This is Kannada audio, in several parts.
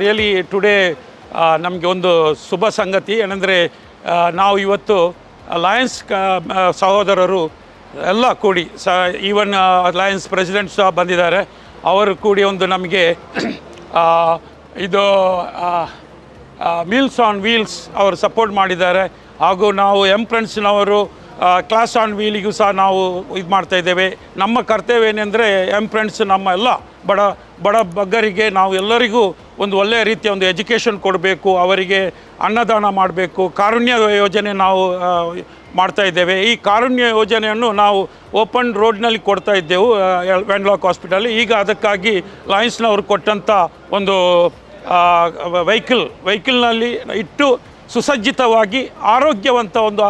ರಿಯಲಿ ಟುಡೇ ನಮಗೆ ಒಂದು ಶುಭ ಸಂಗತಿ. ಏನಂದರೆ ನಾವು ಇವತ್ತು ಲಯನ್ಸ್ ಸಹೋದರರು ಎಲ್ಲ ಕೂಡಿ, ಸ ಈವನ್ ಲಯನ್ಸ್ ಪ್ರೆಸಿಡೆಂಟ್ ಸಹ ಬಂದಿದ್ದಾರೆ. ಅವರು ಕೂಡಿ ಒಂದು ನಮಗೆ ಇದು ಮೀಲ್ಸ್ ಆನ್ ವೀಲ್ಸ್ ಅವರು ಸಪೋರ್ಟ್ ಮಾಡಿದ್ದಾರೆ. ಹಾಗೂ ನಾವು ಎಂ ಫ್ರೆಂಡ್ಸ್ನವರು ಕ್ಲಾಸ್ ಆನ್ ವೀಲಿಗೂ ಸಹ ನಾವು ಇದು ಮಾಡ್ತಾಯಿದ್ದೇವೆ ನಮ್ಮ ಕರ್ತವ್ಯ ಏನೆಂದರೆ ಎಂ ಫ್ರೆಂಡ್ಸ್ ನಮ್ಮ ಎಲ್ಲ ಬಡ ಬಡ ಬಗ್ಗರಿಗೆ ನಾವು ಎಲ್ಲರಿಗೂ ಒಂದು ಒಳ್ಳೆಯ ರೀತಿಯ ಒಂದು ಎಜುಕೇಷನ್ ಕೊಡಬೇಕು, ಅವರಿಗೆ ಅನ್ನದಾನ ಮಾಡಬೇಕು. ಕಾರುಣ್ಯ ಯೋಜನೆ ನಾವು ಮಾಡ್ತಾ ಇದ್ದೇವೆ. ಈ ಕಾರುಣ್ಯ ಯೋಜನೆಯನ್ನು ನಾವು ಓಪನ್ ರೋಡ್ನಲ್ಲಿ ಕೊಡ್ತಾ ಇದ್ದೆವು ವ್ಯಾಂಡ್ಲಾಕ್ ಹಾಸ್ಪಿಟಲ್ ಈಗ ಅದಕ್ಕಾಗಿ ಲಯನ್ಸ್ನವರು ಕೊಟ್ಟಂಥ ಒಂದು ವೆಹಿಕಲ್, ವೆಹಿಕಲ್ನಲ್ಲಿ ಇಟ್ಟು ಸುಸಜ್ಜಿತವಾಗಿ ಆರೋಗ್ಯವಂತ ಒಂದು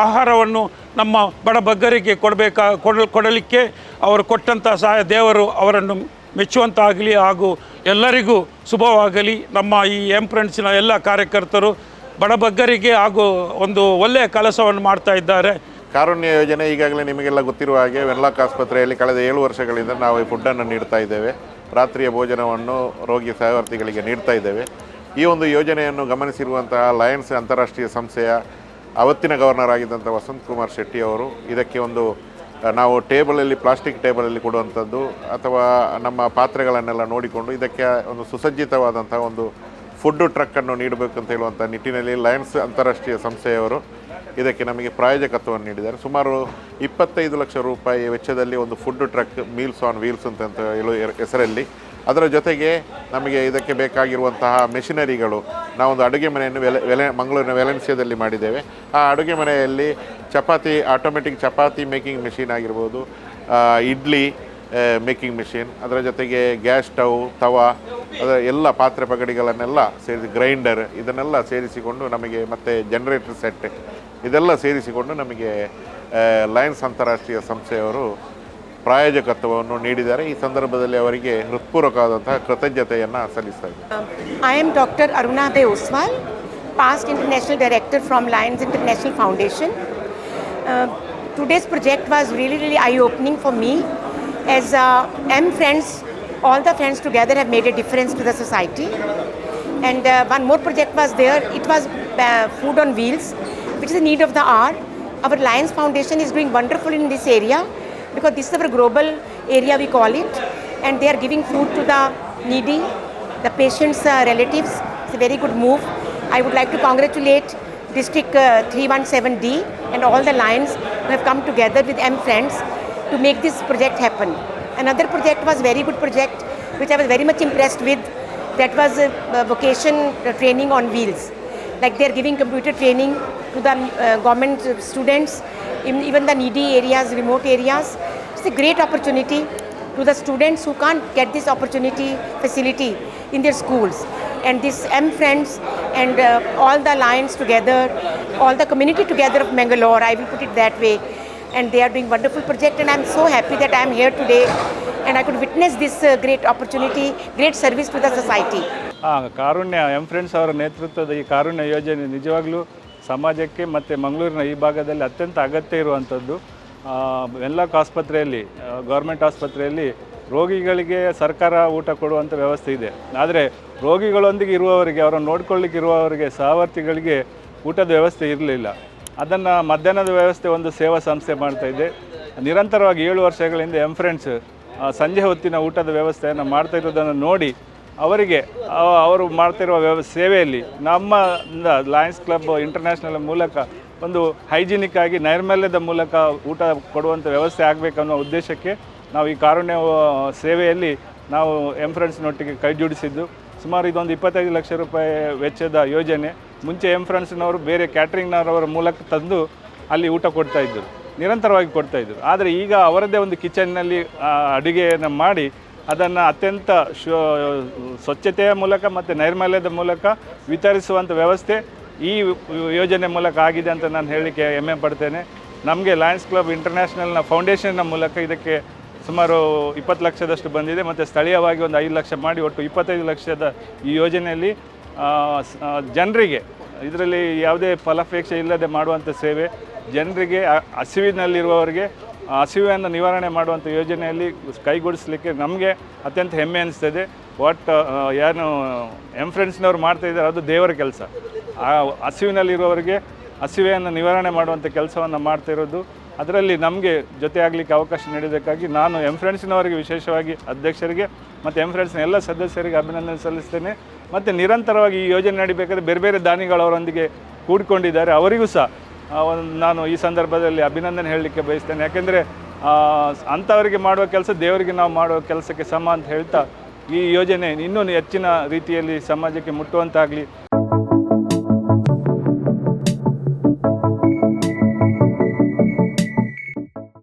ಆಹಾರವನ್ನು ನಮ್ಮ ಬಡ ಬಗ್ಗರಿಗೆ ಕೊಡಬೇಕಾ ಕೊಡ ಕೊಡಲಿಕ್ಕೆ ಅವರು ಕೊಟ್ಟಂಥ ಸಹಾಯ ದೇವರು ಅವರನ್ನು ಮೆಚ್ಚುವಂತಾಗಲಿ ಹಾಗೂ ಎಲ್ಲರಿಗೂ ಶುಭವಾಗಲಿ. ನಮ್ಮ ಈ ಎಂ ಫ್ರೆಂಡ್ಸಿನ ಎಲ್ಲ ಕಾರ್ಯಕರ್ತರು ಬಡಬಗ್ಗರಿಗೆ ಹಾಗೂ ಒಂದು ಒಳ್ಳೆಯ ಕೆಲಸವನ್ನು ಮಾಡ್ತಾ ಇದ್ದಾರೆ. ಕಾರುಣ್ಯ ಯೋಜನೆ ಈಗಾಗಲೇ ನಿಮಗೆಲ್ಲ ಗೊತ್ತಿರುವ ಹಾಗೆ ವೆನ್ಲಾಕ್ ಆಸ್ಪತ್ರೆಯಲ್ಲಿ ಕಳೆದ ಏಳು ವರ್ಷಗಳಿಂದ ನಾವು ಈ ಫುಡ್ಡನ್ನು ನೀಡ್ತಾ ಇದ್ದೇವೆ. ರಾತ್ರಿಯ ಭೋಜನವನ್ನು ರೋಗಿ ಸಹವರ್ತಿಗಳಿಗೆ ನೀಡ್ತಾ ಇದ್ದೇವೆ. ಈ ಒಂದು ಯೋಜನೆಯನ್ನು ಗಮನಿಸಿರುವಂತಹ ಲಯನ್ಸ್ ಅಂತಾರಾಷ್ಟ್ರೀಯ ಸಂಸ್ಥೆಯ ಅವತ್ತಿನ ಗವರ್ನರ್ ಆಗಿದ್ದಂಥ ವಸಂತ್ ಕುಮಾರ್ ಶೆಟ್ಟಿ ಅವರು ಇದಕ್ಕೆ ಒಂದು ನಾವು ಟೇಬಲಲ್ಲಿ, ಪ್ಲಾಸ್ಟಿಕ್ ಟೇಬಲಲ್ಲಿ ಕೊಡುವಂಥದ್ದು ಅಥವಾ ನಮ್ಮ ಪಾತ್ರೆಗಳನ್ನೆಲ್ಲ ನೋಡಿಕೊಂಡು ಇದಕ್ಕೆ ಒಂದು ಸುಸಜ್ಜಿತವಾದಂಥ ಒಂದು ಫುಡ್ ಟ್ರಕ್ಕನ್ನು ನೀಡಬೇಕು ಅಂತ ಹೇಳುವಂಥ ನಿಟ್ಟಿನಲ್ಲಿ ಲಯನ್ಸ್ ಅಂತಾರಾಷ್ಟ್ರೀಯ ಸಂಸ್ಥೆಯವರು ಇದಕ್ಕೆ ನಮಗೆ ಪ್ರಾಯೋಜಕತ್ವವನ್ನು ನೀಡಿದ್ದಾರೆ. ಸುಮಾರು ಇಪ್ಪತ್ತೈದು ಲಕ್ಷ ರೂಪಾಯಿ ವೆಚ್ಚದಲ್ಲಿ ಒಂದು food truck meals on wheels ಅಂತ ಹೇಳುವ ಹೆಸರಲ್ಲಿ ಅದರ ಜೊತೆಗೆ ನಮಗೆ ಇದಕ್ಕೆ ಬೇಕಾಗಿರುವಂತಹ ಮೆಷಿನರಿಗಳು. ನಾವೊಂದು ಅಡುಗೆ ಮನೆಯನ್ನು ವೆಲೆ ವೆಲೆ, ಮಂಗಳೂರಿನ ವೆಲೆನ್ಸಿಯಾದಲ್ಲಿ ಮಾಡಿದ್ದೇವೆ. ಆ ಅಡುಗೆ ಮನೆಯಲ್ಲಿ ಚಪಾತಿ ಆಟೋಮೆಟಿಕ್ ಚಪಾತಿ ಮೇಕಿಂಗ್ ಮೆಷಿನ್ ಆಗಿರ್ಬೋದು ಇಡ್ಲಿ ಮೇಕಿಂಗ್ ಮೆಷಿನ್, ಅದರ ಜೊತೆಗೆ ಗ್ಯಾಸ್ ಸ್ಟವ್, ತವ ಅದರ ಎಲ್ಲ ಪಾತ್ರೆ ಪಗಡಿಗಳನ್ನೆಲ್ಲ ಸೇರಿಸಿ ಗ್ರೈಂಡರ್, ಇದನ್ನೆಲ್ಲ ಸೇರಿಸಿಕೊಂಡು ನಮಗೆ ಮತ್ತು ಜನರೇಟರ್ ಸೆಟ್ ಇದೆಲ್ಲ ಸೇರಿಸಿಕೊಂಡು ನಮಗೆ ಲಯನ್ಸ್ ಅಂತಾರಾಷ್ಟ್ರೀಯ ಸಂಸ್ಥೆಯವರು ಪ್ರಾಯೋಜಕತ್ವವನ್ನು ನೀಡಿದ್ದಾರೆ ಈ ಸಂದರ್ಭದಲ್ಲಿ ಅವರಿಗೆ ಹೃತ್ಪೂರ್ವಕವಾದಂತಹ ಕೃತಜ್ಞತೆಯನ್ನು ಸಲ್ಲಿಸ್ತಾ ಇದ್ದಾರೆ I am doctor Aruna they Oswal from Lions International Foundation. Uh, today's project was really, really eye-opening for me as uh, M friends, all the friends together have made a difference to the society. And uh, one more project was there. It was uh, food on wheels, which is the need of the hour. Our Lions Foundation is doing wonderful in this area because this is our global area, we call it. And they are giving food to the needy, the patient's uh, relatives. It's a very good move. I would like to congratulate District uh, 317D and all the Lions who have come together with M Friends to make this project happen. Another project was very good project, which I was very much impressed with. That was uh, vocation training on wheels. Like they're giving computer training to the uh, government students, even the needy areas, remote areas. It's a great opportunity to the students who can't get this opportunity facility in their schools. And this M Friends and uh, all the lions together, all the community together of Mangalore, I will put it that way. And they are doing wonderful project and I'm so happy that I'm here today and I could witness this uh, great opportunity, great service to the society. ಹಾಂ ಕಾರುಣ್ಯ ಎಂ ಫ್ರೆಂಡ್ಸ್ ಅವರ ನೇತೃತ್ವದ ಈ ಕಾರುಣ್ಯ ಯೋಜನೆ ನಿಜವಾಗ್ಲೂ ಸಮಾಜಕ್ಕೆ ಮತ್ತು ಮಂಗಳೂರಿನ ಈ ಭಾಗದಲ್ಲಿ ಅತ್ಯಂತ ಅಗತ್ಯ ಇರುವಂಥದ್ದು ವೆನ್ಲಾಕ್ ಆಸ್ಪತ್ರೆಯಲ್ಲಿ ಗೌರ್ಮೆಂಟ್ ಆಸ್ಪತ್ರೆಯಲ್ಲಿ ರೋಗಿಗಳಿಗೆ ಸರ್ಕಾರ ಊಟ ಕೊಡುವಂಥ ವ್ಯವಸ್ಥೆ ಇದೆ. ಆದರೆ ರೋಗಿಗಳೊಂದಿಗೆ ಇರುವವರಿಗೆ, ಅವರನ್ನು ನೋಡ್ಕೊಳ್ಳಿಕ್ಕೆ ಇರುವವರಿಗೆ ಸಹವರ್ತಿಗಳಿಗೆ ಊಟದ ವ್ಯವಸ್ಥೆ ಇರಲಿಲ್ಲ. ಅದನ್ನು ಮಧ್ಯಾಹ್ನದ ವ್ಯವಸ್ಥೆ ಒಂದು ಸೇವಾ ಸಂಸ್ಥೆ ಮಾಡ್ತಾ ಇದೆ. ನಿರಂತರವಾಗಿ ಏಳು ವರ್ಷಗಳಿಂದ ಎಂ ಫ್ರೆಂಡ್ಸ್ ಸಂಜೆ ಹೊತ್ತಿನ ಊಟದ ವ್ಯವಸ್ಥೆಯನ್ನು ಮಾಡ್ತಾ ಇರೋದನ್ನು ನೋಡಿ ಅವರಿಗೆ ಅವರು ಮಾಡ್ತಿರುವ ವ್ಯವ ಸೇವೆಯಲ್ಲಿ ನಮ್ಮ ಲಯನ್ಸ್ ಕ್ಲಬ್ ಇಂಟರ್ನ್ಯಾಷನಲ್ ಮೂಲಕ ಒಂದು ಹೈಜಿನಿಕ್ ಆಗಿ ನೈರ್ಮಲ್ಯದ ಮೂಲಕ ಊಟ ಕೊಡುವಂಥ ವ್ಯವಸ್ಥೆ ಆಗಬೇಕನ್ನೋ ಉದ್ದೇಶಕ್ಕೆ ನಾವು ಈ ಕಾರುಣ್ಯ ಸೇವೆಯಲ್ಲಿ ನಾವು ಎಂಫ್ರೆನ್ಸ್ನೊಟ್ಟಿಗೆ ಕೈ ಜೋಡಿಸಿದ್ದು. ಸುಮಾರು ಇದೊಂದು ಇಪ್ಪತ್ತೈದು ಲಕ್ಷ ರೂಪಾಯಿ ವೆಚ್ಚದ ಯೋಜನೆ. ಮುಂಚೆ ಎಂಫ್ರೆನ್ಸ್ನವರು ಬೇರೆ ಕ್ಯಾಟ್ರಿಂಗ್ನವರವರ ಮೂಲಕ ತಂದು ಅಲ್ಲಿ ಊಟ ಕೊಡ್ತಾಯಿದ್ದರು ನಿರಂತರವಾಗಿ ಕೊಡ್ತಾ ಇದ್ದರು. ಆದರೆ ಈಗ ಅವರದ್ದೇ ಒಂದು ಕಿಚನ್ನಲ್ಲಿ ಅಡುಗೆಯನ್ನು ಮಾಡಿ ಅದನ್ನು ಅತ್ಯಂತ ಶು ಸ್ವಚ್ಛತೆಯ ಮೂಲಕ ಮತ್ತು ನೈರ್ಮಲ್ಯದ ಮೂಲಕ ವಿತರಿಸುವಂಥ ವ್ಯವಸ್ಥೆ ಈ ಯೋಜನೆ ಮೂಲಕ ಆಗಿದೆ ಅಂತ ನಾನು ಹೇಳಲಿಕ್ಕೆ ಹೆಮ್ಮೆ ಪಡ್ತೇನೆ. ನಮಗೆ ಲಯನ್ಸ್ ಕ್ಲಬ್ ಇಂಟರ್ನ್ಯಾಷನಲ್ನ ಫೌಂಡೇಶನ್ನ ಮೂಲಕ ಇದಕ್ಕೆ ಸುಮಾರು ಇಪ್ಪತ್ತು ಲಕ್ಷದಷ್ಟು ಬಂದಿದೆ. ಮತ್ತು ಸ್ಥಳೀಯವಾಗಿ ಒಂದು ಐದು ಲಕ್ಷ ಮಾಡಿ, ಒಟ್ಟು ಇಪ್ಪತ್ತೈದು ಲಕ್ಷದ ಈ ಯೋಜನೆಯಲ್ಲಿ ಜನರಿಗೆ ಇದರಲ್ಲಿ ಯಾವುದೇ ಫಲಾಪೇಕ್ಷೆ ಇಲ್ಲದೆ ಮಾಡುವಂಥ ಸೇವೆ, ಜನರಿಗೆ ಹಸಿವಿನಲ್ಲಿರುವವರಿಗೆ ಹಸಿವೆಯನ್ನು ನಿವಾರಣೆ ಮಾಡುವಂಥ ಯೋಜನೆಯಲ್ಲಿ ಕೈಗೂಡಿಸಲಿಕ್ಕೆ ನಮಗೆ ಅತ್ಯಂತ ಹೆಮ್ಮೆ ಅನಿಸ್ತದೆ. ವಾಟ್ ಏನು ಎಂ ಫ್ರೆಂಡ್ಸ್ನವ್ರು ಮಾಡ್ತಾ ಇದ್ದಾರೆ, ಅದು ದೇವರ ಕೆಲಸ. ಆ ಹಸಿವಿನಲ್ಲಿರುವವರಿಗೆ ಹಸಿವೆಯನ್ನು ನಿವಾರಣೆ ಮಾಡುವಂಥ ಕೆಲಸವನ್ನು ಮಾಡ್ತಿರೋದು ಅದರಲ್ಲಿ ನಮಗೆ ಜೊತೆ ಆಗಲಿಕ್ಕೆ ಅವಕಾಶ ನೀಡಿದ್ದಕ್ಕಾಗಿ ನಾನು ಎಂ ಫ್ರೆಂಡ್ಸಿನವರಿಗೆ ವಿಶೇಷವಾಗಿ ಅಧ್ಯಕ್ಷರಿಗೆ ಮತ್ತು ಎಂ ಫ್ರೆಂಡ್ಸ್ನ ಎಲ್ಲ ಸದಸ್ಯರಿಗೆ ಅಭಿನಂದನೆ ಸಲ್ಲಿಸ್ತೇನೆ. ಮತ್ತು ನಿರಂತರವಾಗಿ ಈ ಯೋಜನೆ ನಡಿಬೇಕಾದ್ರೆ ಬೇರೆ ಬೇರೆ ದಾನಿಗಳವರೊಂದಿಗೆ ಕೂಡಿಕೊಂಡಿದ್ದಾರೆ. ಅವರಿಗೂ ಸಹ ಒಂದು ನಾನು ಈ ಸಂದರ್ಭದಲ್ಲಿ ಅಭಿನಂದನೆ ಹೇಳಲಿಕ್ಕೆ ಬಯಸ್ತೇನೆ. ಯಾಕೆಂದರೆ ಅಂಥವರಿಗೆ ಮಾಡುವ ಕೆಲಸ ದೇವರಿಗೆ ನಾವು ಮಾಡುವ ಕೆಲಸಕ್ಕೆ ಸಮ ಅಂತ ಹೇಳ್ತಾ ಈ ಯೋಜನೆ ಇನ್ನೂ ಹೆಚ್ಚಿನ ರೀತಿಯಲ್ಲಿ ಸಮಾಜಕ್ಕೆ ಮುಟ್ಟುವಂತಾಗಲಿ.